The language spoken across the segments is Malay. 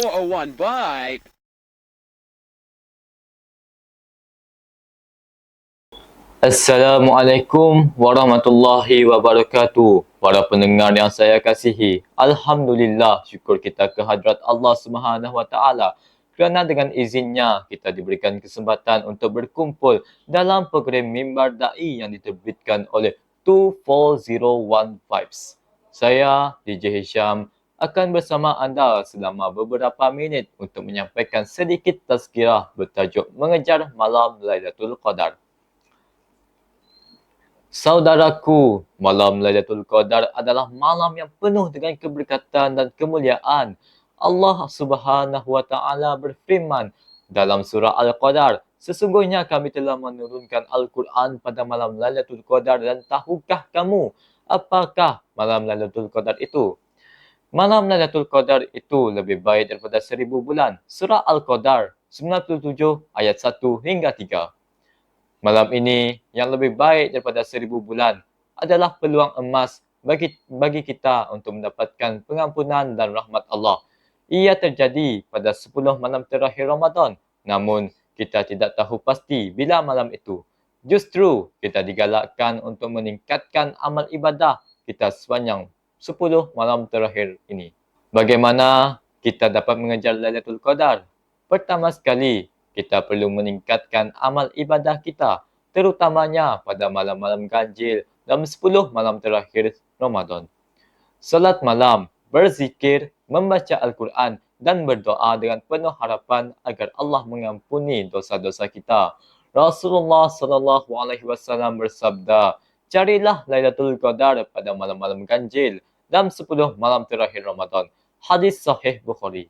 401 bite. Assalamualaikum warahmatullahi wabarakatuh. Para pendengar yang saya kasihi, alhamdulillah syukur kita ke hadrat Allah Subhanahu wa taala kerana dengan izinnya kita diberikan kesempatan untuk berkumpul dalam program Mimbar Dai yang diterbitkan oleh 24015. Saya DJ Hisham akan bersama anda selama beberapa minit untuk menyampaikan sedikit tazkirah bertajuk Mengejar Malam Lailatul Qadar. Saudaraku, malam Lailatul Qadar adalah malam yang penuh dengan keberkatan dan kemuliaan. Allah Subhanahu wa taala berfirman dalam surah Al-Qadar, sesungguhnya kami telah menurunkan Al-Quran pada malam Lailatul Qadar dan tahukah kamu apakah malam Lailatul Qadar itu? Malam Lailatul Qadar itu lebih baik daripada seribu bulan. Surah Al-Qadar 97 ayat 1 hingga 3. Malam ini yang lebih baik daripada seribu bulan adalah peluang emas bagi bagi kita untuk mendapatkan pengampunan dan rahmat Allah. Ia terjadi pada 10 malam terakhir Ramadan. Namun, kita tidak tahu pasti bila malam itu. Justru, kita digalakkan untuk meningkatkan amal ibadah kita sepanjang 10 malam terakhir ini. Bagaimana kita dapat mengejar Lailatul Qadar? Pertama sekali, kita perlu meningkatkan amal ibadah kita terutamanya pada malam-malam ganjil dalam 10 malam terakhir Ramadan. Salat malam, berzikir, membaca Al-Quran dan berdoa dengan penuh harapan agar Allah mengampuni dosa-dosa kita. Rasulullah sallallahu alaihi wasallam bersabda, "Carilah Lailatul Qadar pada malam-malam ganjil dalam 10 malam terakhir Ramadan." Hadis sahih Bukhari.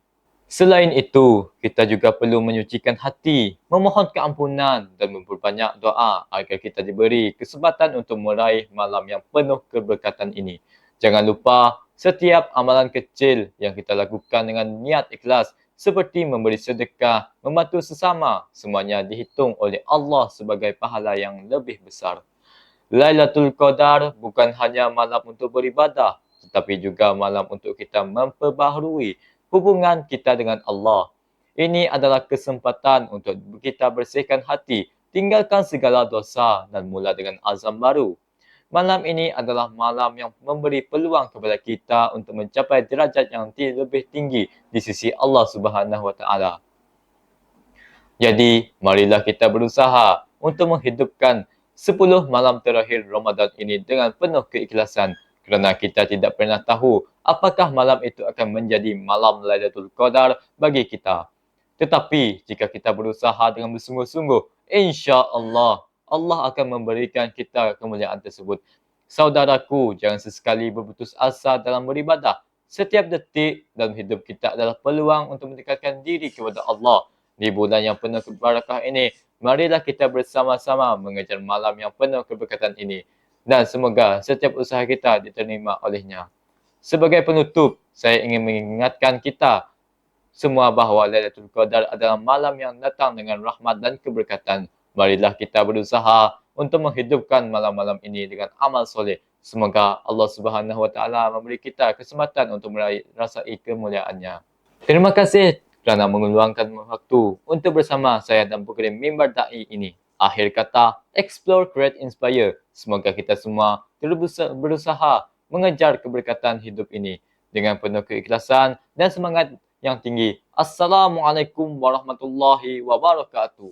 Selain itu, kita juga perlu menyucikan hati, memohon keampunan dan memperbanyak doa agar kita diberi kesempatan untuk meraih malam yang penuh keberkatan ini. Jangan lupa, setiap amalan kecil yang kita lakukan dengan niat ikhlas seperti memberi sedekah, membantu sesama, semuanya dihitung oleh Allah sebagai pahala yang lebih besar. Lailatul Qadar bukan hanya malam untuk beribadah, tetapi juga malam untuk kita memperbaharui hubungan kita dengan Allah. Ini adalah kesempatan untuk kita bersihkan hati, tinggalkan segala dosa dan mula dengan azam baru. Malam ini adalah malam yang memberi peluang kepada kita untuk mencapai derajat yang lebih tinggi di sisi Allah Subhanahu Wa Taala. Jadi, marilah kita berusaha untuk menghidupkan 10 malam terakhir Ramadan ini dengan penuh keikhlasan kerana kita tidak pernah tahu apakah malam itu akan menjadi malam Lailatul Qadar bagi kita. Tetapi jika kita berusaha dengan bersungguh-sungguh, insya-Allah Allah akan memberikan kita kemuliaan tersebut. Saudaraku, jangan sesekali berputus asa dalam beribadah. Setiap detik dalam hidup kita adalah peluang untuk mendekatkan diri kepada Allah. Di bulan yang penuh kebarakah ini, marilah kita bersama-sama mengejar malam yang penuh keberkatan ini dan semoga setiap usaha kita diterima olehnya. Sebagai penutup, saya ingin mengingatkan kita semua bahawa Lailatul Qadar adalah malam yang datang dengan rahmat dan keberkatan. Marilah kita berusaha untuk menghidupkan malam-malam ini dengan amal soleh. Semoga Allah Subhanahu Wa Taala memberi kita kesempatan untuk merasai kemuliaannya. Terima kasih kerana mengeluangkan waktu untuk bersama saya dalam program Mimbar Da'i ini. Akhir kata, explore, create, inspire. Semoga kita semua terus berusaha mengejar keberkatan hidup ini dengan penuh keikhlasan dan semangat yang tinggi. Assalamualaikum warahmatullahi wabarakatuh.